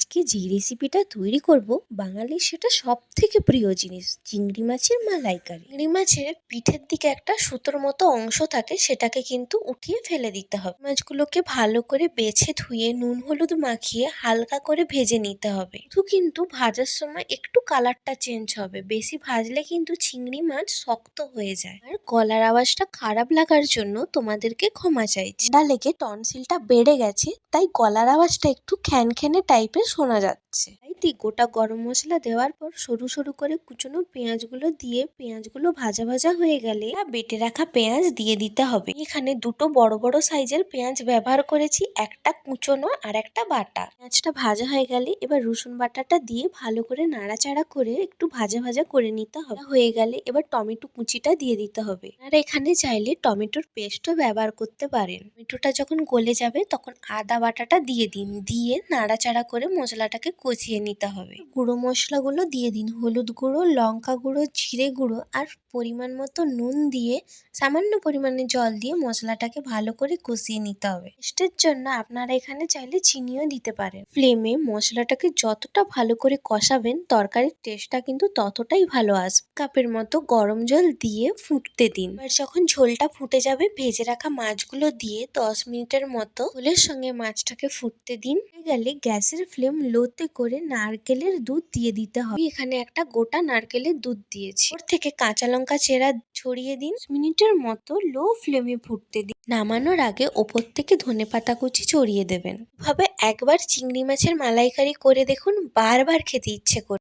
আজকে যে রেসিপিটা তৈরি করব, বাঙালির সেটা সব থেকে প্রিয় জিনিস, চিংড়ি মাছের মালাইকারি। চিংড়ি মাছের পিঠের দিকে একটা সুতোর মতো অংশ থাকে, সেটাকে কিন্তু উঠিয়ে ফেলে দিতে হবে। মাছগুলোকে ভালো করে বেছে ধুয়ে, নুন হলুদ মাখিয়ে হালকা করে ভেজে নিতে হবে। শুধু কিন্তু ভাজার সময় একটু কালারটা চেঞ্জ হবে। বেশি ভাজলে কিন্তু চিংড়ি মাছ শক্ত হয়ে যায়। আর গলার আওয়াজটা খারাপ লাগার জন্য তোমাদেরকে ক্ষমা চাইছি। ঠান্ডা লেগে টনসিলটা বেড়ে গেছে, তাই গলার আওয়াজটা একটু খ্যানখ্যানে টাইপের শোনা যাচ্ছে। তাই গোটা গরম মশলা দেওয়ার পর সরু সরু করে কুচনো পেঁয়াজগুলো দিয়ে পেঁয়াজগুলো ভাজা ভাজা হয়ে গেলে বেটে রাখা পেঁয়াজ দিয়ে দিতে হবে। এখানে দুটো বড় বড় সাইজের পেঁয়াজ ব্যবহার করেছি, একটা কুচনো আর একটা বাটা। পেঁয়াজটা ভাজা হয়ে গেলে এবার রসুন বাটাটা দিয়ে ভালো করে নাড়াচাড়া করে একটু ভাজা ভাজা করে নিতে হবে। হয়ে গেলে এবার টমেটো কুচিটা দিয়ে দিতে হবে। আর এখানে চাইলে টমেটোর পেস্টও ব্যবহার করতে পারেন। টমেটোটা যখন গলে যাবে তখন আদা বাটাটা দিয়ে দিন। দিয়ে নাড়াচাড়া করে মশলাটাকে কষিয়ে নিতে হবে। গুঁড়ো মশলাগুলো দিয়ে দিন। হলুদ গুঁড়ো, লঙ্কা গুঁড়ো, জিরে গুঁড়ো আর পরিমাণ মতো নুন দিয়ে সামান্য পরিমাণে জল দিয়ে মশলাটাকে ভালো করে কষিয়ে নিতে হবে। টেস্টের জন্য আপনারা এখানে চাইলে চিনিও দিতে পারেন। ফ্লেমে মশলাটাকে যতটা ভালো করে কষাবেন, তরকারির টেস্টটা কিন্তু ততটাই ভালো আসবে। কাপের মতো গরম জল দিয়ে ফুটতে দিন। এবার যখন ঝোলটা ফুটে যাবে, ভেজে রাখা মাছগুলো দিয়ে দশ মিনিটের মতো ঝোলের সঙ্গে মাছটাকে ফুটতে দিন। হয়ে গেলে গ্যাসের ফ্লেম লোতে করে নারকেলের দুধ দিয়ে দিতে হবে। এখানে একটা গোটা নারকেলের দুধ দিয়েছি। ওর থেকে কাঁচা লঙ্কা চেরা ছড়িয়ে দিন। মিনিটের মতো লো ফ্লেমে ফুটতে দিন। নামানোর আগে ওপর থেকে ধনে পাতা কুচি ছড়িয়ে দেবেন। ভাবে একবার চিংড়ি মাছের মালাইকারি করে দেখুন। বারবার খেতে ইচ্ছে করবে